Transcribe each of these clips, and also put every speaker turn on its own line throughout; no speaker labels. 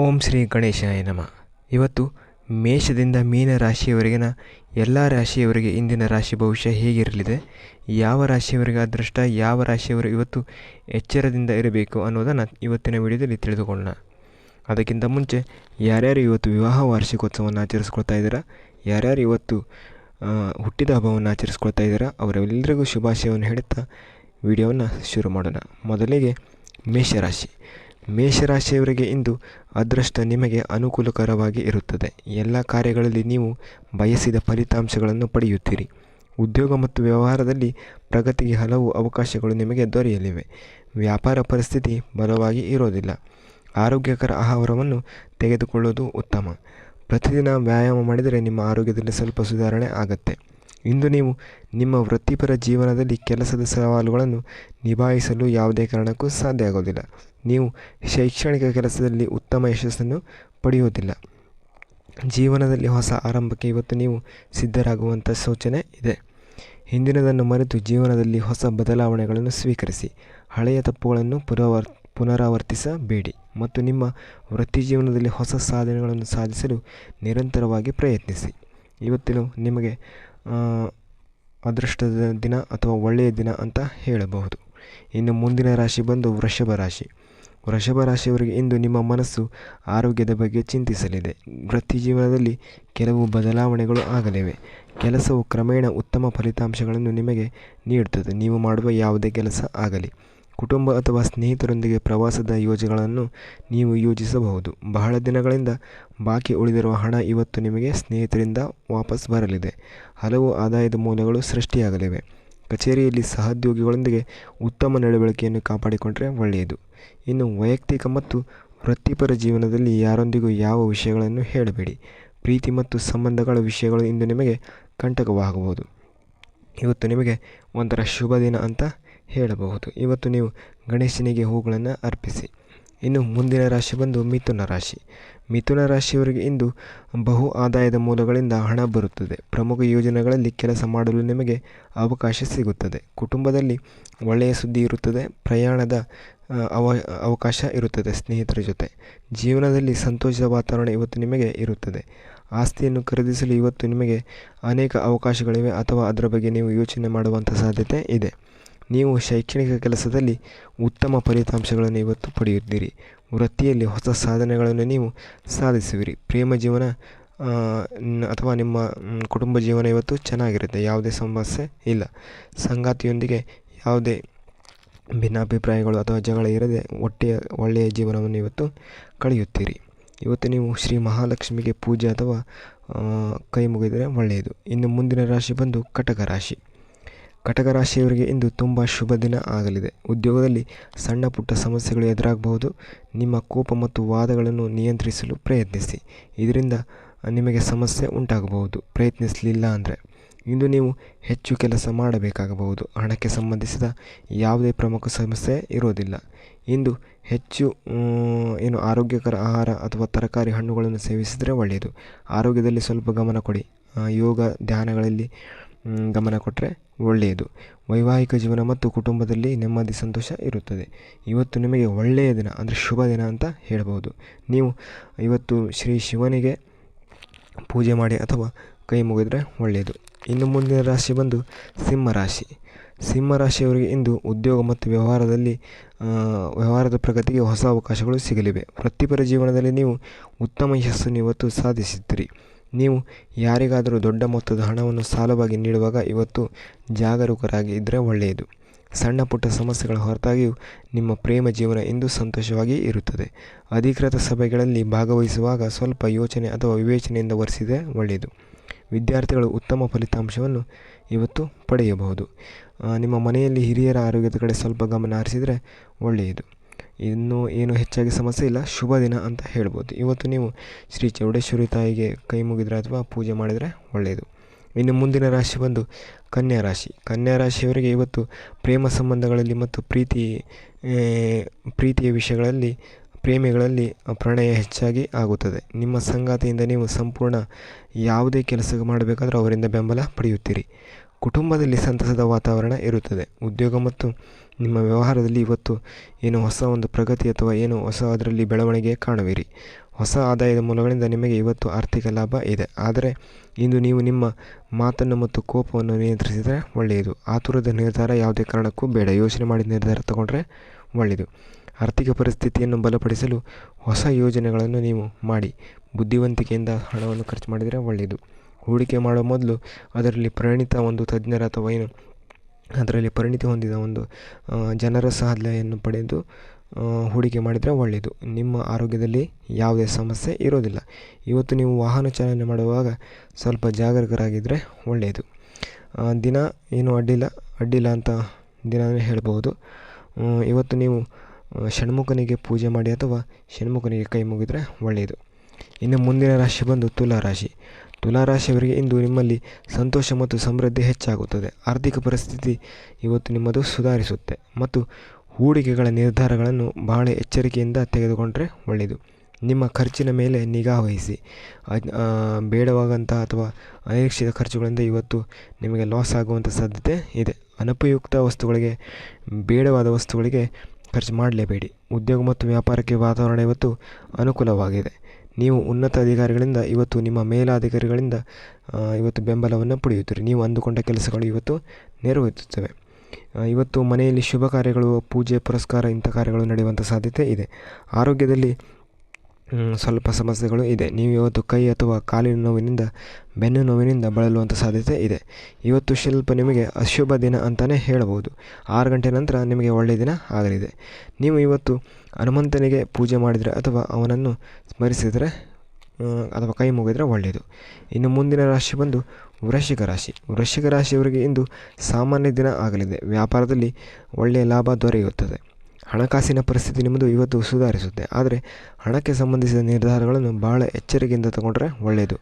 ಓಂ ಶ್ರೀ ಗಣೇಶಾಯ ನಮಃ. ಇವತ್ತು ಮೇಷದಿಂದ ಮೀನ ರಾಶಿಯವರೆಗಿನ ಎಲ್ಲ ರಾಶಿಯವರಿಗೆ ಇಂದಿನ ರಾಶಿ ಭವಿಷ್ಯ ಹೇಗಿರಲಿದೆ? ಯಾವ ರಾಶಿಯವರಿಗೆ ಅದೃಷ್ಟ, ಯಾವ ರಾಶಿಯವರು ಇವತ್ತು ಎಚ್ಚರದಿಂದ ಇರಬೇಕು ಅನ್ನೋದನ್ನು ಇವತ್ತಿನ ವಿಡಿಯೋದಲ್ಲಿ ತಿಳಿದುಕೊಳ್ಳೋಣ. ಅದಕ್ಕಿಂತ ಮುಂಚೆ ಯಾರ್ಯಾರು ಇವತ್ತು ವಿವಾಹ ವಾರ್ಷಿಕೋತ್ಸವವನ್ನು ಆಚರಿಸ್ಕೊಳ್ತಾ ಇದ್ದೀರಾ? ಯಾರ್ಯಾರು ಇವತ್ತು ಹುಟ್ಟಿದ ಹಬ್ಬವನ್ನು ಆಚರಿಸ್ಕೊಳ್ತಾ ಇದ್ದೀರಾ? ಅವರೆಲ್ಲರಿಗೂ ಶುಭಾಶಯವನ್ನು ಹೇಳುತ್ತಾ ವಿಡಿಯೋವನ್ನು ಶುರು ಮಾಡೋಣ. ಮೊದಲಿಗೆ ಮೇಷರಾಶಿ ಮೇಷರಾಶಿಯವರಿಗೆ ಇಂದು ಅದೃಷ್ಟ ನಿಮಗೆ ಅನುಕೂಲಕರವಾಗಿ ಇರುತ್ತದೆ. ಎಲ್ಲ ಕಾರ್ಯಗಳಲ್ಲಿ ನೀವು ಬಯಸಿದ ಫಲಿತಾಂಶಗಳನ್ನು ಪಡೆಯುತ್ತೀರಿ. ಉದ್ಯೋಗ ಮತ್ತು ವ್ಯವಹಾರದಲ್ಲಿ ಪ್ರಗತಿಗೆ ಹಲವು ಅವಕಾಶಗಳು ನಿಮಗೆ ದೊರೆಯಲಿವೆ. ವ್ಯಾಪಾರ ಪರಿಸ್ಥಿತಿ ಬಲವಾಗಿ ಇರೋದಿಲ್ಲ. ಆರೋಗ್ಯಕರ ಆಹಾರವನ್ನು ತೆಗೆದುಕೊಳ್ಳುವುದು ಉತ್ತಮ. ಪ್ರತಿದಿನ ವ್ಯಾಯಾಮ ಮಾಡಿದರೆ ನಿಮ್ಮ ಆರೋಗ್ಯದಲ್ಲಿ ಸ್ವಲ್ಪ ಸುಧಾರಣೆ ಆಗುತ್ತೆ. ಇಂದು ನೀವು ನಿಮ್ಮ ವೃತ್ತಿಪರ ಜೀವನದಲ್ಲಿ ಕೆಲಸದ ಸವಾಲುಗಳನ್ನು ನಿಭಾಯಿಸಲು ಯಾವುದೇ ಕಾರಣಕ್ಕೂ ಸಾಧ್ಯ ಆಗೋದಿಲ್ಲ. ನೀವು ಶೈಕ್ಷಣಿಕ ಕೆಲಸದಲ್ಲಿ ಉತ್ತಮ ಯಶಸ್ಸನ್ನು ಪಡೆಯುವುದಿಲ್ಲ. ಜೀವನದಲ್ಲಿ ಹೊಸ ಆರಂಭಕ್ಕೆ ಇವತ್ತು ನೀವು ಸಿದ್ಧರಾಗುವಂಥ ಸೂಚನೆ ಇದೆ. ಹಿಂದಿನದನ್ನು ಮರೆತು ಜೀವನದಲ್ಲಿ ಹೊಸ ಬದಲಾವಣೆಗಳನ್ನು ಸ್ವೀಕರಿಸಿ. ಹಳೆಯ ತಪ್ಪುಗಳನ್ನು ಪುನರಾವರ್ ಪುನರಾವರ್ತಿಸಬೇಡಿ ಮತ್ತು ನಿಮ್ಮ ವೃತ್ತಿ ಜೀವನದಲ್ಲಿ ಹೊಸ ಸಾಧನೆಗಳನ್ನು ಸಾಧಿಸಲು ನಿರಂತರವಾಗಿ ಪ್ರಯತ್ನಿಸಿ. ಇವತ್ತಿನ ನಿಮಗೆ ಅದೃಷ್ಟದ ದಿನ ಅಥವಾ ಒಳ್ಳೆಯ ದಿನ ಅಂತ ಹೇಳಬಹುದು. ಇನ್ನು ಮುಂದಿನ ರಾಶಿ ಬಂದು ವೃಷಭ ರಾಶಿ. ವೃಷಭ ರಾಶಿಯವರಿಗೆ ಇಂದು ನಿಮ್ಮ ಮನಸ್ಸು ಆರೋಗ್ಯದ ಬಗ್ಗೆ ಚಿಂತಿಸಲಿದೆ. ವೃತ್ತಿ ಜೀವನದಲ್ಲಿ ಕೆಲವು ಬದಲಾವಣೆಗಳು ಆಗಲಿವೆ. ಕೆಲಸವು ಕ್ರಮೇಣ ಉತ್ತಮ ಫಲಿತಾಂಶಗಳನ್ನು ನಿಮಗೆ ನೀಡುತ್ತದೆ. ನೀವು ಮಾಡುವ ಯಾವುದೇ ಕೆಲಸ ಆಗಲಿ. ಕುಟುಂಬ ಅಥವಾ ಸ್ನೇಹಿತರೊಂದಿಗೆ ಪ್ರವಾಸದ ಯೋಜನೆಗಳನ್ನು ನೀವು ಯೋಜಿಸಬಹುದು. ಬಹಳ ದಿನಗಳಿಂದ ಬಾಕಿ ಉಳಿದಿರುವ ಹಣ ಇವತ್ತು ನಿಮಗೆ ಸ್ನೇಹಿತರಿಂದ ವಾಪಸ್ ಬರಲಿದೆ. ಹಲವು ಆದಾಯದ ಮೂಲಗಳು ಸೃಷ್ಟಿಯಾಗಲಿವೆ. ಕಚೇರಿಯಲ್ಲಿ ಸಹೋದ್ಯೋಗಿಗಳೊಂದಿಗೆ ಉತ್ತಮ ನಡವಳಿಕೆಯನ್ನು ಕಾಪಾಡಿಕೊಂಡರೆ ಒಳ್ಳೆಯದು. ಇನ್ನು ವೈಯಕ್ತಿಕ ಮತ್ತು ವೃತ್ತಿಪರ ಜೀವನದಲ್ಲಿ ಯಾರೊಂದಿಗೂ ಯಾವ ವಿಷಯಗಳನ್ನು ಹೇಳಬೇಡಿ. ಪ್ರೀತಿ ಮತ್ತು ಸಂಬಂಧಗಳ ವಿಷಯಗಳು ಇಂದು ನಿಮಗೆ ಕಂಟಕವಾಗಬಹುದು. ಇವತ್ತು ನಿಮಗೆ ಒಂಥರ ಶುಭ ದಿನ ಅಂತ ಹೇಳಬಹುದು. ಇವತ್ತು ನೀವು ಗಣೇಶನಿಗೆ ಹೂಗಳನ್ನು ಅರ್ಪಿಸಿ. ಇನ್ನು ಮುಂದಿನ ರಾಶಿ ಬಂದು ಮಿಥುನ ರಾಶಿ. ಮಿಥುನ ರಾಶಿಯವರಿಗೆ ಇಂದು ಬಹು ಆದಾಯದ ಮೂಲಗಳಿಂದ ಹಣ ಬರುತ್ತದೆ. ಪ್ರಮುಖ ಯೋಜನೆಗಳಲ್ಲಿ ಕೆಲಸ ಮಾಡಲು ನಿಮಗೆ ಅವಕಾಶ ಸಿಗುತ್ತದೆ. ಕುಟುಂಬದಲ್ಲಿ ಒಳ್ಳೆಯ ಸುದ್ದಿ ಇರುತ್ತದೆ, ಪ್ರಯಾಣದ ಅವ, ಅವಕಾಶ ಇರುತ್ತದೆ ಸ್ನೇಹಿತರ ಜೊತೆ. ಜೀವನದಲ್ಲಿ ಸಂತೋಷದ ವಾತಾವರಣ ಇವತ್ತು ನಿಮಗೆ ಇರುತ್ತದೆ. ಆಸ್ತಿಯನ್ನು ಖರೀದಿಸಲು ಇವತ್ತು ನಿಮಗೆ ಅನೇಕ ಅವಕಾಶಗಳಿವೆ ಅಥವಾ ಅದರ ಬಗ್ಗೆ ನೀವು ಯೋಚನೆ ಮಾಡುವಂಥ ಸಾಧ್ಯತೆ ಇದೆ. ನೀವು ಶೈಕ್ಷಣಿಕ ಕೆಲಸದಲ್ಲಿ ಉತ್ತಮ ಫಲಿತಾಂಶಗಳನ್ನು ಇವತ್ತು ಪಡೆಯುತ್ತೀರಿ. ವೃತ್ತಿಯಲ್ಲಿ ಹೊಸ ಸಾಧನೆಗಳನ್ನು ನೀವು ಸಾಧಿಸುವಿರಿ. ಪ್ರೇಮ ಜೀವನ ಅಥವಾ ನಿಮ್ಮ ಕುಟುಂಬ ಜೀವನ ಇವತ್ತು ಚೆನ್ನಾಗಿರುತ್ತೆ. ಯಾವುದೇ ಸಮಸ್ಯೆ ಇಲ್ಲ. ಸಂಗಾತಿಯೊಂದಿಗೆ ಯಾವುದೇ ಭಿನ್ನಾಭಿಪ್ರಾಯಗಳು ಅಥವಾ ಜಗಳ ಇರದೆ ಒಟ್ಟೆಯ, ಒಳ್ಳೆಯ ಜೀವನವನ್ನು ಇವತ್ತು ಕಳೆಯುತ್ತೀರಿ. ಇವತ್ತು ನೀವು ಶ್ರೀ ಮಹಾಲಕ್ಷ್ಮಿಗೆ ಪೂಜೆ ಅಥವಾ ಕೈ ಮುಗಿದರೆ ಒಳ್ಳೆಯದು. ಇನ್ನು ಮುಂದಿನ ರಾಶಿ ಬಂದು ಕಟಕ ರಾಶಿ. ಕಟಕ ರಾಶಿಯವರಿಗೆ ಇಂದು ತುಂಬ ಶುಭ ದಿನ ಆಗಲಿದೆ. ಉದ್ಯೋಗದಲ್ಲಿ ಸಣ್ಣ ಪುಟ್ಟ ಸಮಸ್ಯೆಗಳು ಎದುರಾಗಬಹುದು. ನಿಮ್ಮ ಕೋಪ ಮತ್ತು ವಾದಗಳನ್ನು ನಿಯಂತ್ರಿಸಲು ಪ್ರಯತ್ನಿಸಿ. ಇದರಿಂದ ನಿಮಗೆ ಸಮಸ್ಯೆ ಉಂಟಾಗಬಹುದು. ಪ್ರಯತ್ನಿಸಲಿಲ್ಲ ಅಂದರೆ ಇಂದು ನೀವು ಹೆಚ್ಚು ಕೆಲಸ ಮಾಡಬೇಕಾಗಬಹುದು. ಹಣಕ್ಕೆ ಸಂಬಂಧಿಸಿದ ಯಾವುದೇ ಪ್ರಮುಖ ಸಮಸ್ಯೆ ಇರೋದಿಲ್ಲ. ಇಂದು ಹೆಚ್ಚು ಏನು ಆರೋಗ್ಯಕರ ಆಹಾರ ಅಥವಾ ತರಕಾರಿ ಹಣ್ಣುಗಳನ್ನು ಸೇವಿಸಿದರೆ ಒಳ್ಳೆಯದು. ಆರೋಗ್ಯದಲ್ಲಿ ಸ್ವಲ್ಪ ಗಮನ ಕೊಡಿ. ಯೋಗ, ಧ್ಯಾನಗಳಲ್ಲಿ ಗಮನ ಕೊಟ್ಟರೆ ಒಳ್ಳೆಯದು. ವೈವಾಹಿಕ ಜೀವನ ಮತ್ತು ಕುಟುಂಬದಲ್ಲಿ ನೆಮ್ಮದಿ, ಸಂತೋಷ ಇರುತ್ತದೆ. ಇವತ್ತು ನಿಮಗೆ ಒಳ್ಳೆಯ ದಿನ, ಅಂದರೆ ಶುಭ ದಿನ ಅಂತ ಹೇಳಬಹುದು ನೀವು ಇವತ್ತು ಶ್ರೀ ಶಿವನಿಗೆ ಪೂಜೆ ಮಾಡಿ ಅಥವಾ ಕೈ ಮುಗಿದರೆ ಒಳ್ಳೆಯದು. ಇನ್ನು ಮುಂದಿನ ರಾಶಿ ಬಂದು ಸಿಂಹ ರಾಶಿ. ಸಿಂಹ ರಾಶಿಯವರಿಗೆ ಇಂದು ಉದ್ಯೋಗ ಮತ್ತು ವ್ಯವಹಾರದಲ್ಲಿ ವ್ಯವಹಾರದ ಪ್ರಗತಿಗೆ ಹೊಸ ಅವಕಾಶಗಳು ಸಿಗಲಿವೆ. ವೃತ್ತಿಪರ ಜೀವನದಲ್ಲಿ ನೀವು ಉತ್ತಮ ಯಶಸ್ಸನ್ನು ಇವತ್ತು ಸಾಧಿಸುತ್ತೀರಿ ನೀವು ಯಾರಿಗಾದರೂ ದೊಡ್ಡ ಮೊತ್ತದ ಹಣವನ್ನು ಸಾಲವಾಗಿ ನೀಡುವಾಗ ಇವತ್ತು ಜಾಗರೂಕರಾಗಿ ಇದ್ದರೆ ಒಳ್ಳೆಯದು. ಸಣ್ಣ ಪುಟ್ಟ ಸಮಸ್ಯೆಗಳ ಹೊರತಾಗಿಯೂ ನಿಮ್ಮ ಪ್ರೇಮ ಜೀವನ ಇಂದು ಸಂತೋಷವಾಗಿ ಇರುತ್ತದೆ. ಅಧಿಕೃತ ಸಭೆಗಳಲ್ಲಿ ಭಾಗವಹಿಸುವಾಗ ಸ್ವಲ್ಪ ಯೋಚನೆ ಅಥವಾ ವಿವೇಚನೆಯಿಂದ ಒರೆಸಿದರೆ ಒಳ್ಳೆಯದು. ವಿದ್ಯಾರ್ಥಿಗಳು ಉತ್ತಮ ಫಲಿತಾಂಶವನ್ನು ಇವತ್ತು ಪಡೆಯಬಹುದು. ನಿಮ್ಮ ಮನೆಯಲ್ಲಿ ಹಿರಿಯರ ಆರೋಗ್ಯದ ಕಡೆ ಸ್ವಲ್ಪ ಗಮನ ಹರಿಸಿದರೆ ಒಳ್ಳೆಯದು. ಇನ್ನೂ ಏನು ಹೆಚ್ಚಾಗಿ ಸಮಸ್ಯೆ ಇಲ್ಲ. ಶುಭ ದಿನ ಅಂತ ಹೇಳ್ಬೋದು. ಇವತ್ತು ನೀವು ಶ್ರೀ ಚೌಡೇಶ್ವರಿ ತಾಯಿಗೆ ಕೈ ಮುಗಿದ್ರೆ ಅಥವಾ ಪೂಜೆ ಮಾಡಿದರೆ ಒಳ್ಳೆಯದು ಇನ್ನು ಮುಂದಿನ ರಾಶಿ ಬಂದು ಕನ್ಯಾ ರಾಶಿ. ಕನ್ಯಾ ರಾಶಿಯವರಿಗೆ ಇವತ್ತು ಪ್ರೇಮ ಸಂಬಂಧಗಳಲ್ಲಿ ಮತ್ತು ಪ್ರೀತಿ ಪ್ರೀತಿಯ ವಿಷಯಗಳಲ್ಲಿ, ಪ್ರೇಮಿಗಳಲ್ಲಿ ಪ್ರಣಯ ಹೆಚ್ಚಾಗಿ ಆಗುತ್ತದೆ. ನಿಮ್ಮ ಸಂಗಾತಿಯಿಂದ ನೀವು ಸಂಪೂರ್ಣ ಯಾವುದೇ ಕೆಲಸ ಮಾಡಬೇಕಾದ್ರೂ ಅವರಿಂದ ಬೆಂಬಲ ಪಡೆಯುತ್ತೀರಿ. ಕುಟುಂಬದಲ್ಲಿ ಸಂತಸದ ವಾತಾವರಣ ಇರುತ್ತದೆ. ಉದ್ಯೋಗ ಮತ್ತು ನಿಮ್ಮ ವ್ಯವಹಾರದಲ್ಲಿ ಇವತ್ತು ಏನು ಹೊಸ ಒಂದು ಪ್ರಗತಿ ಅಥವಾ ಏನು ಹೊಸ ಅದರಲ್ಲಿ ಬೆಳವಣಿಗೆ ಕಾಣುವಿರಿ. ಹೊಸ ಆದಾಯದ ಮೂಲಗಳಿಂದ ನಿಮಗೆ ಇವತ್ತು ಆರ್ಥಿಕ ಲಾಭ ಇದೆ. ಆದರೆ ಇಂದು ನೀವು ನಿಮ್ಮ ಮಾತನ್ನು ಮತ್ತು ಕೋಪವನ್ನು ನಿಯಂತ್ರಿಸಿದರೆ ಒಳ್ಳೆಯದು. ಆತುರದ ನಿರ್ಧಾರ ಯಾವುದೇ ಕಾರಣಕ್ಕೂ ಬೇಡ. ಯೋಚನೆ ಮಾಡಿ ನಿರ್ಧಾರ ತಗೊಂಡ್ರೆ ಒಳ್ಳೆಯದು. ಆರ್ಥಿಕ ಪರಿಸ್ಥಿತಿಯನ್ನು ಬಲಪಡಿಸಲು ಹೊಸ ಯೋಜನೆಗಳನ್ನು ನೀವು ಮಾಡಿ. ಬುದ್ಧಿವಂತಿಕೆಯಿಂದ ಹಣವನ್ನು ಖರ್ಚು ಮಾಡಿದರೆ ಒಳ್ಳೆಯದು. ಹೂಡಿಕೆ ಮಾಡೋ ಮೊದಲು ಅದರಲ್ಲಿ ಪರಿಣಿತ ಒಂದು ತಜ್ಞರ ಅಥವಾ ಏನು ಅದರಲ್ಲಿ ಪರಿಣಿತಿ ಹೊಂದಿದ ಒಂದು ಜನರ ಸಲಹೆಯನ್ನು ಪಡೆದು ಹೂಡಿಕೆ ಮಾಡಿದರೆ ಒಳ್ಳೆಯದು. ನಿಮ್ಮ ಆರೋಗ್ಯದಲ್ಲಿ ಯಾವುದೇ ಸಮಸ್ಯೆ ಇರೋದಿಲ್ಲ. ಇವತ್ತು ನೀವು ವಾಹನ ಚಾಲನೆ ಮಾಡುವಾಗ ಸ್ವಲ್ಪ ಜಾಗರೂಕರಾಗಿದ್ದರೆ ಒಳ್ಳೆಯದು. ದಿನ ಏನು ಅಡ್ಡಿಲ್ಲ ಅಡ್ಡಿಲ್ಲ ಅಂತ ದಿನವೇ ಹೇಳ್ಬೋದು. ಇವತ್ತು ನೀವು ಷಣ್ಮುಖನಿಗೆ ಪೂಜೆ ಮಾಡಿ ಅಥವಾ ಷಣ್ಮುಖನಿಗೆ ಕೈ ಮುಗಿದರೆ ಒಳ್ಳೆಯದು. ಇನ್ನು ಮುಂದಿನ ರಾಶಿ ಬಂದು ತುಲಾ ರಾಶಿ. ತುಲಾ ರಾಶಿಯವರಿಗೆ ಇಂದು ನಿಮ್ಮಲ್ಲಿ ಸಂತೋಷ ಮತ್ತು ಸಮೃದ್ಧಿ ಹೆಚ್ಚಾಗುತ್ತದೆ. ಆರ್ಥಿಕ ಪರಿಸ್ಥಿತಿ ಇವತ್ತು ನಿಮ್ಮದು ಸುಧಾರಿಸುತ್ತೆ ಮತ್ತು ಹೂಡಿಕೆಗಳ ನಿರ್ಧಾರಗಳನ್ನು ಬಹಳ ಎಚ್ಚರಿಕೆಯಿಂದ ತೆಗೆದುಕೊಂಡರೆ ಒಳ್ಳೆಯದು. ನಿಮ್ಮ ಖರ್ಚಿನ ಮೇಲೆ ನಿಗಾ ವಹಿಸಿ. ಬೇಡವಾಗಂಥ ಅಥವಾ ಅನಿರೀಕ್ಷಿತ ಖರ್ಚುಗಳಿಂದ ಇವತ್ತು ನಿಮಗೆ ಲಾಸ್ ಆಗುವಂಥ ಸಾಧ್ಯತೆ ಇದೆ. ಅನುಪಯುಕ್ತ ವಸ್ತುಗಳಿಗೆ, ಬೇಡವಾದ ವಸ್ತುಗಳಿಗೆ ಖರ್ಚು ಮಾಡಲೇಬೇಡಿ. ಉದ್ಯೋಗ ಮತ್ತು ವ್ಯಾಪಾರಕ್ಕೆ ವಾತಾವರಣ ಇವತ್ತು ಅನುಕೂಲವಾಗಿದೆ. ನೀವು ಉನ್ನತ ಅಧಿಕಾರಿಗಳಿಂದ ಇವತ್ತು ನಿಮ್ಮ ಮೇಲಾಧಿಕಾರಿಗಳಿಂದ ಇವತ್ತು ಬೆಂಬಲವನ್ನು ಪಡೆಯುತ್ತೀರಿ. ನೀವು ಅಂದುಕೊಂಡ ಕೆಲಸಗಳು ಇವತ್ತು ನೆರವೇರುತ್ತವೆ. ಇವತ್ತು ಮನೆಯಲ್ಲಿ ಶುಭ ಕಾರ್ಯಗಳು, ಪೂಜೆ, ಪುರಸ್ಕಾರ ಇಂಥ ಕಾರ್ಯಗಳು ನಡೆಯುವಂಥ ಸಾಧ್ಯತೆ ಇದೆ. ಆರೋಗ್ಯದಲ್ಲಿ ಸ್ವಲ್ಪ ಸಮಸ್ಯೆಗಳು ಇದೆ. ನೀವು ಇವತ್ತು ಕೈ ಅಥವಾ ಕಾಲಿನ ನೋವಿನಿಂದ, ಬೆನ್ನು ನೋವಿನಿಂದ ಬಳಲುವಂಥ ಸಾಧ್ಯತೆ ಇದೆ. ಇವತ್ತು ಶಿಲ್ಪ ನಿಮಗೆ ಅಶುಭ ದಿನ ಅಂತಲೇ ಹೇಳಬಹುದು. ಆರು ಗಂಟೆ ನಂತರ ನಿಮಗೆ ಒಳ್ಳೆಯ ದಿನ ಆಗಲಿದೆ. ನೀವು ಇವತ್ತು ಹನುಮಂತನಿಗೆ ಪೂಜೆ ಮಾಡಿದರೆ ಅಥವಾ ಅವನನ್ನು ಸ್ಮರಿಸಿದರೆ ಅಥವಾ ಕೈ ಮುಗಿದರೆ ಒಳ್ಳೆಯದು. ಇನ್ನು ಮುಂದಿನ ರಾಶಿ ಬಂದು ವೃಶ್ಚಿಕ ರಾಶಿ. ವೃಶ್ಚಿಕ ರಾಶಿಯವರಿಗೆ ಇಂದು ಸಾಮಾನ್ಯ ದಿನ ಆಗಲಿದೆ. ವ್ಯಾಪಾರದಲ್ಲಿ ಒಳ್ಳೆಯ ಲಾಭ ದೊರೆಯುತ್ತದೆ. ಹಣಕಾಸಿನ ಪರಿಸ್ಥಿತಿ ನಿಮ್ಮದು ಇವತ್ತು ಸುಧಾರಿಸುತ್ತೆ. ಆದರೆ ಹಣಕ್ಕೆ ಸಂಬಂಧಿಸಿದ ನಿರ್ಧಾರಗಳನ್ನು ಬಹಳ ಎಚ್ಚರಿಕೆಯಿಂದ ತಗೊಂಡ್ರೆ ಒಳ್ಳೆಯದು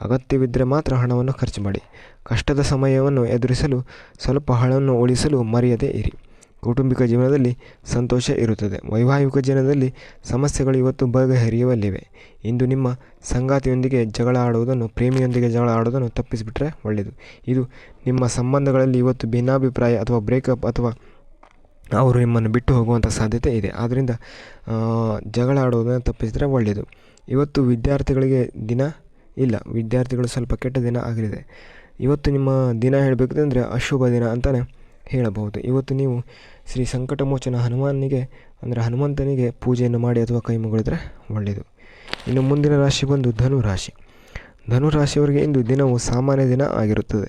ಅಗತ್ಯವಿದ್ದರೆ ಮಾತ್ರ ಹಣವನ್ನು ಖರ್ಚು ಮಾಡಿ. ಕಷ್ಟದ ಸಮಯವನ್ನು ಎದುರಿಸಲು, ಸ್ವಲ್ಪ ಹಣವನ್ನು ಉಳಿಸಲು ಮರೆಯದೇ ಇರಿ. ಕೌಟುಂಬಿಕ ಜೀವನದಲ್ಲಿ ಸಂತೋಷ ಇರುತ್ತದೆ. ವೈವಾಹಿಕ ಜೀವನದಲ್ಲಿ ಸಮಸ್ಯೆಗಳು ಇವತ್ತು ಬಗೆಹರಿಯುವಲ್ಲಿವೆ ಇಂದು ನಿಮ್ಮ ಸಂಗಾತಿಯೊಂದಿಗೆ ಜಗಳ ಆಡುವುದನ್ನು, ಪ್ರೇಮಿಯೊಂದಿಗೆ ಜಗಳ ಆಡುವುದನ್ನು ತಪ್ಪಿಸಿಬಿಟ್ರೆ ಒಳ್ಳೆಯದು ಇದು ನಿಮ್ಮ ಸಂಬಂಧಗಳಲ್ಲಿ ಇವತ್ತು ಭಿನ್ನಾಭಿಪ್ರಾಯ ಅಥವಾ ಬ್ರೇಕಪ್ ಅಥವಾ ಅವರು ನಿಮ್ಮನ್ನು ಬಿಟ್ಟು ಹೋಗುವಂಥ ಸಾಧ್ಯತೆ ಇದೆ. ಆದ್ದರಿಂದ ಜಗಳ ಆಡೋದನ್ನು ತಪ್ಪಿಸಿದರೆ ಒಳ್ಳೆಯದು. ಇವತ್ತು ವಿದ್ಯಾರ್ಥಿಗಳಿಗೆ ದಿನ ಇಲ್ಲ. ವಿದ್ಯಾರ್ಥಿಗಳು ಸ್ವಲ್ಪ ಕೆಟ್ಟ ದಿನ ಆಗಲಿದೆ ಇವತ್ತು ನಿಮ್ಮ ದಿನ ಹೇಳಬೇಕಂದ್ರೆ ಅಶುಭ ದಿನ ಅಂತಲೇ ಹೇಳಬಹುದು. ಇವತ್ತು ನೀವು ಶ್ರೀ ಸಂಕಟಮೋಚನ ಹನುಮಾನಿಗೆ ಅಂದರೆ ಹನುಮಂತನಿಗೆ ಪೂಜೆಯನ್ನು ಮಾಡಿ ಅಥವಾ ಕೈ ಮುಗಿದ್ರೆ ಒಳ್ಳೆಯದು. ಇನ್ನು ಮುಂದಿನ ರಾಶಿ ಬಂದು ಧನು ರಾಶಿ ಧನು ರಾಶಿಯವರಿಗೆ ಇಂದು ದಿನವು ಸಾಮಾನ್ಯ ದಿನ ಆಗಿರುತ್ತದೆ.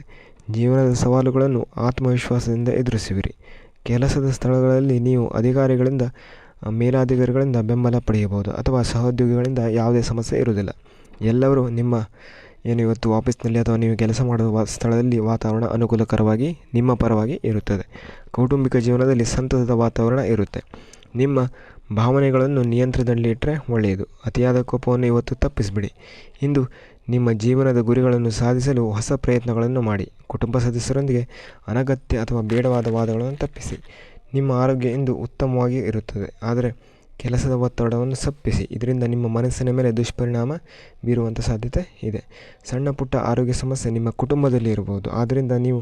ಜೀವನದ ಸವಾಲುಗಳನ್ನು ಆತ್ಮವಿಶ್ವಾಸದಿಂದ ಎದುರಿಸುವಿರಿ. ಕೆಲಸದ ಸ್ಥಳಗಳಲ್ಲಿ ನೀವು ಅಧಿಕಾರಿಗಳಿಂದ, ಮೇಲಾಧಿಕಾರಿಗಳಿಂದ ಬೆಂಬಲ ಪಡೆಯಬಹುದು ಅಥವಾ ಸಹೋದ್ಯೋಗಿಗಳಿಂದ ಯಾವುದೇ ಸಮಸ್ಯೆ ಇರುವುದಿಲ್ಲ. ಎಲ್ಲರೂ ನಿಮ್ಮ ಏನು ಇವತ್ತು ಆಫೀಸ್ನಲ್ಲಿ ಅಥವಾ ನೀವು ಕೆಲಸ ಮಾಡುವ ಸ್ಥಳದಲ್ಲಿ ವಾತಾವರಣ ಅನುಕೂಲಕರವಾಗಿ, ನಿಮ್ಮ ಪರವಾಗಿ ಇರುತ್ತದೆ. ಕೌಟುಂಬಿಕ ಜೀವನದಲ್ಲಿ ಸಂತಸದ ವಾತಾವರಣ ಇರುತ್ತೆ. ನಿಮ್ಮ ಭಾವನೆಗಳನ್ನು ನಿಯಂತ್ರಣದಲ್ಲಿಟ್ಟರೆ ಒಳ್ಳೆಯದು. ಅತಿಯಾದ ಕೋಪವನ್ನು ಇವತ್ತು ತಪ್ಪಿಸಿಬಿಡಿ. ಇಂದು ನಿಮ್ಮ ಜೀವನದ ಗುರಿಗಳನ್ನು ಸಾಧಿಸಲು ಹೊಸ ಪ್ರಯತ್ನಗಳನ್ನು ಮಾಡಿ. ಕುಟುಂಬ ಸದಸ್ಯರೊಂದಿಗೆ ಅನಗತ್ಯ ಅಥವಾ ಬೇಡವಾದ ವಾದಗಳನ್ನು ತಪ್ಪಿಸಿ. ನಿಮ್ಮ ಆರೋಗ್ಯ ಎಂದು ಉತ್ತಮವಾಗಿ ಇರುತ್ತದೆ. ಆದರೆ ಕೆಲಸದ ಒತ್ತಡವನ್ನು ಸಪ್ಪಿಸಿ ಇದರಿಂದ ನಿಮ್ಮ ಮನಸ್ಸಿನ ಮೇಲೆ ದುಷ್ಪರಿಣಾಮ ಬೀರುವಂಥ ಸಾಧ್ಯತೆ ಇದೆ. ಸಣ್ಣ ಪುಟ್ಟ ಆರೋಗ್ಯ ಸಮಸ್ಯೆ ನಿಮ್ಮ ಕುಟುಂಬದಲ್ಲಿ ಇರಬಹುದು. ಆದ್ದರಿಂದ ನೀವು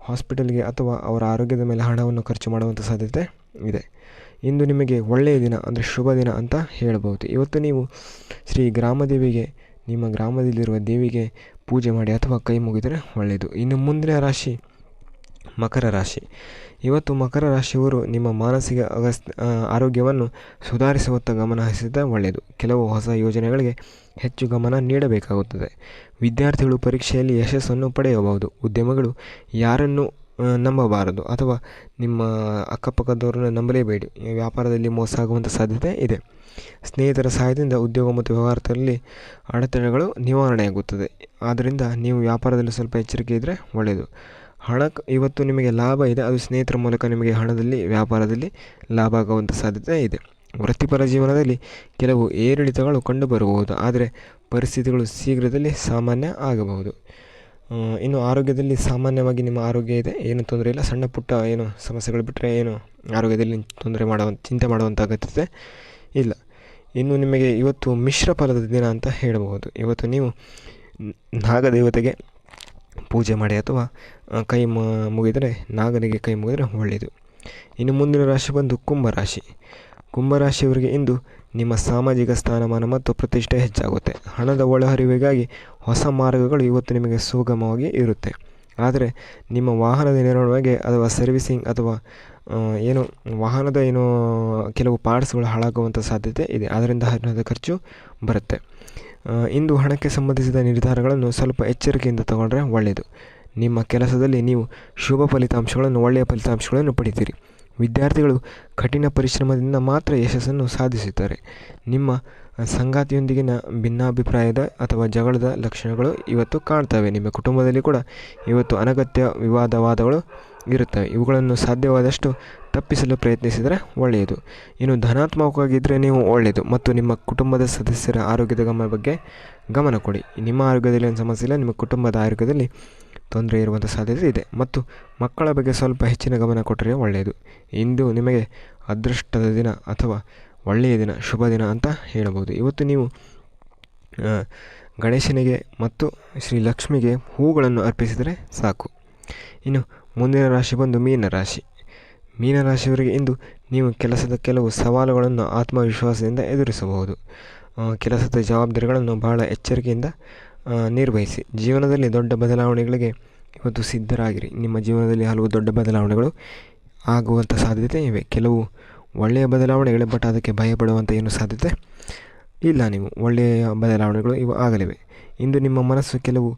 ಹಾಸ್ಪಿಟಲ್ಗೆ ಅಥವಾ ಅವರ ಆರೋಗ್ಯದ ಮೇಲೆ ಹಣವನ್ನು ಖರ್ಚು ಮಾಡುವಂಥ ಸಾಧ್ಯತೆ ಇದೆ. ಇಂದು ನಿಮಗೆ ಒಳ್ಳೆಯ ದಿನ ಅಂದರೆ ಶುಭ ದಿನ ಅಂತ ಹೇಳಬಹುದು. ಇವತ್ತು ನೀವು ಶ್ರೀ ಗ್ರಾಮದೇವಿಗೆ ನಿಮ್ಮ ಗ್ರಾಮದಲ್ಲಿರುವ ದೇವಿಗೆ ಪೂಜೆ ಮಾಡಿ ಅಥವಾ ಕೈ ಮುಗಿದರೆ ಒಳ್ಳೆಯದು. ಇನ್ನು ಮುಂದಿನ ರಾಶಿ, ಮಕರ ರಾಶಿ. ಇವತ್ತು ಮಕರ ರಾಶಿಯವರು ನಿಮ್ಮ ಮಾನಸಿಕ ಅಗಸ್ ಆರೋಗ್ಯವನ್ನು ಸುಧಾರಿಸುವತ್ತ ಗಮನ ಹರಿಸಿದ ಒಳ್ಳೆಯದು. ಕೆಲವು ಹೊಸ ಯೋಜನೆಗಳಿಗೆ ಹೆಚ್ಚು ಗಮನ ನೀಡಬೇಕಾಗುತ್ತದೆ. ವಿದ್ಯಾರ್ಥಿಗಳು ಪರೀಕ್ಷೆಯಲ್ಲಿ ಯಶಸ್ಸನ್ನು ಪಡೆಯಬಹುದು. ಉದ್ಯಮಗಳು ಯಾರನ್ನು ನಂಬಬಾರದು. ಅಥವಾ ನಿಮ್ಮ ಅಕ್ಕಪಕ್ಕದವ್ರನ್ನ ನಂಬಲೇಬೇಡಿ. ವ್ಯಾಪಾರದಲ್ಲಿ ಮೋಸ ಆಗುವಂಥ ಸಾಧ್ಯತೆ ಇದೆ. ಸ್ನೇಹಿತರ ಸಹಾಯದಿಂದ ಉದ್ಯೋಗ ಮತ್ತು ವ್ಯವಹಾರದಲ್ಲಿ ಅಡೆತಡೆಗಳು ನಿವಾರಣೆಯಾಗುತ್ತದೆ. ಆದ್ದರಿಂದ ನೀವು ವ್ಯಾಪಾರದಲ್ಲಿ ಸ್ವಲ್ಪ ಎಚ್ಚರಿಕೆ ಇದ್ದರೆ ಒಳ್ಳೆಯದು ಹಣ ಇವತ್ತು ನಿಮಗೆ ಲಾಭ ಇದೆ. ಅದು ಸ್ನೇಹಿತರ ಮೂಲಕ ನಿಮಗೆ ಹಣದಲ್ಲಿ, ವ್ಯಾಪಾರದಲ್ಲಿ ಲಾಭ ಆಗುವಂಥ ಸಾಧ್ಯತೆ ಇದೆ. ವೃತ್ತಿಪರ ಜೀವನದಲ್ಲಿ ಕೆಲವು ಏರಿಳಿತಗಳು ಕಂಡುಬರಬಹುದು. ಆದರೆ ಪರಿಸ್ಥಿತಿಗಳು ಶೀಘ್ರದಲ್ಲಿ ಸಾಮಾನ್ಯ ಆಗಬಹುದು. ಇನ್ನು ಆರೋಗ್ಯದಲ್ಲಿ ಸಾಮಾನ್ಯವಾಗಿ ನಿಮ್ಮ ಆರೋಗ್ಯ ಇದೆ? ಏನು ತೊಂದರೆ ಇಲ್ಲ? ಸಣ್ಣ ಪುಟ್ಟ ಏನು ಸಮಸ್ಯೆಗಳು ಬಿಟ್ಟರೆ ಏನು ಆರೋಗ್ಯದಲ್ಲಿ ತೊಂದರೆ ಮಾಡೋ ಚಿಂತೆ ಮಾಡುವಂಥ ಅಗತ್ಯತೆ ಇಲ್ಲ. ಇನ್ನು ನಿಮಗೆ ಇವತ್ತು ಮಿಶ್ರ ಫಲದ ದಿನ ಅಂತ ಹೇಳಬಹುದು. ಇವತ್ತು ನೀವು ನಾಗದೇವತೆಗೆ ಪೂಜೆ ಮಾಡಿ ಅಥವಾ ಕೈ ಮುಗಿದರೆ, ನಾಗನಿಗೆ ಕೈ ಮುಗಿದರೆ ಒಳ್ಳೆಯದು. ಇನ್ನು ಮುಂದಿನ ರಾಶಿ ಬಂದು ಕುಂಭರಾಶಿ ಕುಂಭರಾಶಿಯವರಿಗೆ ಇಂದು ನಿಮ್ಮ ಸಾಮಾಜಿಕ ಸ್ಥಾನಮಾನ ಮತ್ತು ಪ್ರತಿಷ್ಠೆ ಹೆಚ್ಚಾಗುತ್ತೆ. ಹಣದ ಒಳಹರಿವಿಗಾಗಿ ಹೊಸ ಮಾರ್ಗಗಳು ಇವತ್ತು ನಿಮಗೆ ಸುಗಮವಾಗಿ ಇರುತ್ತೆ. ಆದರೆ ನಿಮ್ಮ ವಾಹನದ ನಿರ್ವಹಣೆಗೆ ಅಥವಾ ಸರ್ವಿಸಿಂಗ್ ಅಥವಾ ಏನು, ವಾಹನದ ಏನು, ಕೆಲವು ಪಾರ್ಟ್ಸ್ಗಳು ಹಾಳಾಗುವಂಥ ಸಾಧ್ಯತೆ ಇದೆ. ಅದರಿಂದ ಹಣದ ಖರ್ಚು ಬರುತ್ತೆ. ಇಂದು ಹಣಕ್ಕೆ ಸಂಬಂಧಿಸಿದ ನಿರ್ಧಾರಗಳನ್ನು ಸ್ವಲ್ಪ ಎಚ್ಚರಿಕೆಯಿಂದ ತಗೊಂಡ್ರೆ ಒಳ್ಳೆಯದು ನಿಮ್ಮ ಕೆಲಸದಲ್ಲಿ ನೀವು ಶುಭ ಫಲಿತಾಂಶಗಳನ್ನು, ಒಳ್ಳೆಯ ಫಲಿತಾಂಶಗಳನ್ನು ಪಡಿತೀರಿ. ವಿದ್ಯಾರ್ಥಿಗಳು ಕಠಿಣ ಪರಿಶ್ರಮದಿಂದ ಮಾತ್ರ ಯಶಸ್ಸನ್ನು ಸಾಧಿಸುತ್ತಾರೆ. ನಿಮ್ಮ ಸಂಗಾತಿಯೊಂದಿಗಿನ ಭಿನ್ನಾಭಿಪ್ರಾಯದ ಅಥವಾ ಜಗಳದ ಲಕ್ಷಣಗಳು ಇವತ್ತು ಕಾಣ್ತವೆ. ನಿಮ್ಮ ಕುಟುಂಬದಲ್ಲಿ ಕೂಡ ಇವತ್ತು ಅನಗತ್ಯ ವಿವಾದವಾದಗಳು ಇರುತ್ತವೆ. ಇವುಗಳನ್ನು ಸಾಧ್ಯವಾದಷ್ಟು ತಪ್ಪಿಸಲು ಪ್ರಯತ್ನಿಸಿದರೆ ಒಳ್ಳೆಯದು. ಇನ್ನು ಧನಾತ್ಮಕವಾಗಿದ್ದರೆ ನೀವು ಒಳ್ಳೆಯದು. ಮತ್ತು ನಿಮ್ಮ ಕುಟುಂಬದ ಸದಸ್ಯರ ಆರೋಗ್ಯದ ಗಮನ ಬಗ್ಗೆ ಗಮನ ಕೊಡಿ. ನಿಮ್ಮ ಆರೋಗ್ಯದಲ್ಲಿ ಏನು ಸಮಸ್ಯೆ ಇಲ್ಲ. ನಿಮ್ಮ ಕುಟುಂಬದ ಆರೋಗ್ಯದಲ್ಲಿ ತೊಂದರೆ ಇರುವಂಥ ಸಾಧ್ಯತೆ ಇದೆ. ಮತ್ತು ಮಕ್ಕಳ ಬಗ್ಗೆ ಸ್ವಲ್ಪ ಹೆಚ್ಚಿನ ಗಮನ ಕೊಟ್ಟರೆ ಒಳ್ಳೆಯದು. ಇಂದು ನಿಮಗೆ ಅದೃಷ್ಟದ ದಿನ ಅಥವಾ ಒಳ್ಳೆಯ ದಿನ, ಶುಭ ದಿನ ಅಂತ ಹೇಳಬಹುದು. ಇವತ್ತು ನೀವು ಗಣೇಶನಿಗೆ ಮತ್ತು ಶ್ರೀ ಲಕ್ಷ್ಮಿಗೆ ಹೂಗಳನ್ನು ಅರ್ಪಿಸಿದರೆ ಸಾಕು. ಇನ್ನು ಮುಂದಿನ ರಾಶಿ ಬಂದು ಮೀನ ರಾಶಿ. ಮೀನ ರಾಶಿಯವರಿಗೆ ಇಂದು ನೀವು ಕೆಲಸದ ಕೆಲವು ಸವಾಲುಗಳನ್ನು ಆತ್ಮವಿಶ್ವಾಸದಿಂದ ಎದುರಿಸಬಹುದು. ಕೆಲಸದ ಜವಾಬ್ದಾರಿಗಳನ್ನು ಬಹಳ ಎಚ್ಚರಿಕೆಯಿಂದ ನಿರ್ವಹಿಸಿ. ಜೀವನದಲ್ಲಿ ದೊಡ್ಡ ಬದಲಾವಣೆಗಳಿಗೆ ಇವತ್ತು ಸಿದ್ಧರಾಗಿರಿ. ನಿಮ್ಮ ಜೀವನದಲ್ಲಿ ಹಲವು ದೊಡ್ಡ ಬದಲಾವಣೆಗಳು ಆಗುವಂಥ ಸಾಧ್ಯತೆ ಇವೆ. ಕೆಲವು ಒಳ್ಳೆಯ ಬದಲಾವಣೆಗಳೇ, ಬಟ್ ಅದಕ್ಕೆ ಭಯಪಡುವಂಥ ಏನು ಸಾಧ್ಯತೆ ಇಲ್ಲ ನೀವು. ಒಳ್ಳೆಯ ಬದಲಾವಣೆಗಳು ಇವು ಆಗಲಿವೆ. ಇಂದು ನಿಮ್ಮ ಮನಸ್ಸು ಕೆಲವು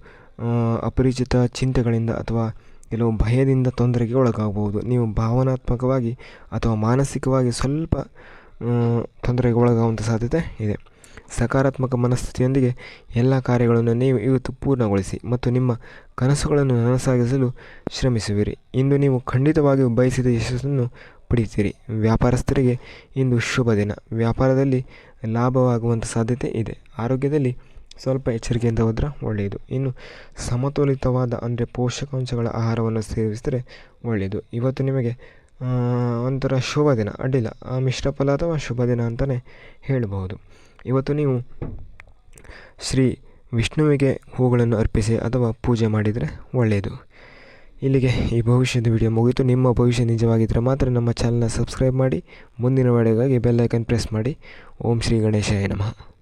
ಅಪರಿಚಿತ ಚಿಂತೆಗಳಿಂದ ಅಥವಾ ಕೆಲವು ಭಯದಿಂದ ತೊಂದರೆಗೆ ಒಳಗಾಗಬಹುದು. ನೀವು ಭಾವನಾತ್ಮಕವಾಗಿ ಅಥವಾ ಮಾನಸಿಕವಾಗಿ ಸ್ವಲ್ಪ ತೊಂದರೆಗೆ ಒಳಗಾಗುವಂಥ ಸಾಧ್ಯತೆ ಇದೆ. ಸಕಾರಾತ್ಮಕ ಮನಸ್ಥಿತಿಯೊಂದಿಗೆ ಎಲ್ಲ ಕಾರ್ಯಗಳನ್ನು ನೀವು ಇವತ್ತು ಪೂರ್ಣಗೊಳಿಸಿ ಮತ್ತು ನಿಮ್ಮ ಕನಸುಗಳನ್ನು ನನಸಾಗಿಸಲು ಶ್ರಮಿಸುವಿರಿ. ಇಂದು ನೀವು ಖಂಡಿತವಾಗಿಯೂ ಬಯಸಿದ ಯಶಸ್ಸನ್ನು ಪಡೆಯುತ್ತೀರಿ. ವ್ಯಾಪಾರಸ್ಥರಿಗೆ ಇಂದು ಶುಭ ದಿನ. ವ್ಯಾಪಾರದಲ್ಲಿ ಲಾಭವಾಗುವಂಥ ಸಾಧ್ಯತೆ ಇದೆ. ಆರೋಗ್ಯದಲ್ಲಿ ಸ್ವಲ್ಪ ಎಚ್ಚರಿಕೆಯಿಂದ ಹೋದ್ರೆ ಒಳ್ಳೆಯದು. ಇನ್ನು ಸಮತೋಲಿತವಾದ ಅಂದರೆ ಪೋಷಕಾಂಶಗಳ ಆಹಾರವನ್ನು ಸೇವಿಸಿದರೆ ಒಳ್ಳೆಯದು. ಇವತ್ತು ನಿಮಗೆ ಒಂಥರ ಶುಭ ದಿನ, ಅಡ್ಡಿಲ್ಲ. ಆ ಮಿಶ್ರ ಫಲ ಅಥವಾ ಶುಭ ದಿನ ಅಂತಲೇ ಹೇಳಬಹುದು. ಇವತ್ತು ನೀವು ಶ್ರೀ ವಿಷ್ಣುವಿಗೆ ಹೂಗಳನ್ನು ಅರ್ಪಿಸಿ ಅಥವಾ ಪೂಜೆ ಮಾಡಿದರೆ ಒಳ್ಳೆಯದು. ಇಲ್ಲಿಗೆ ಈ ಭವಿಷ್ಯದ ವಿಡಿಯೋ ಮುಗಿತು ನಿಮ್ಮ ಭವಿಷ್ಯ ನಿಜವಾಗಿದ್ದರೆ ಮಾತ್ರ ನಮ್ಮ ಚಾನಲ್ನ ಸಬ್ಸ್ಕ್ರೈಬ್ ಮಾಡಿ, ಮುಂದಿನ ವಿಡಿಯೋಗಾಗಿ ಬೆಲ್ ಐಕನ್ ಪ್ರೆಸ್ ಮಾಡಿ. ಓಂ ಶ್ರೀ ಗಣೇಶಾಯ ನಮಃ.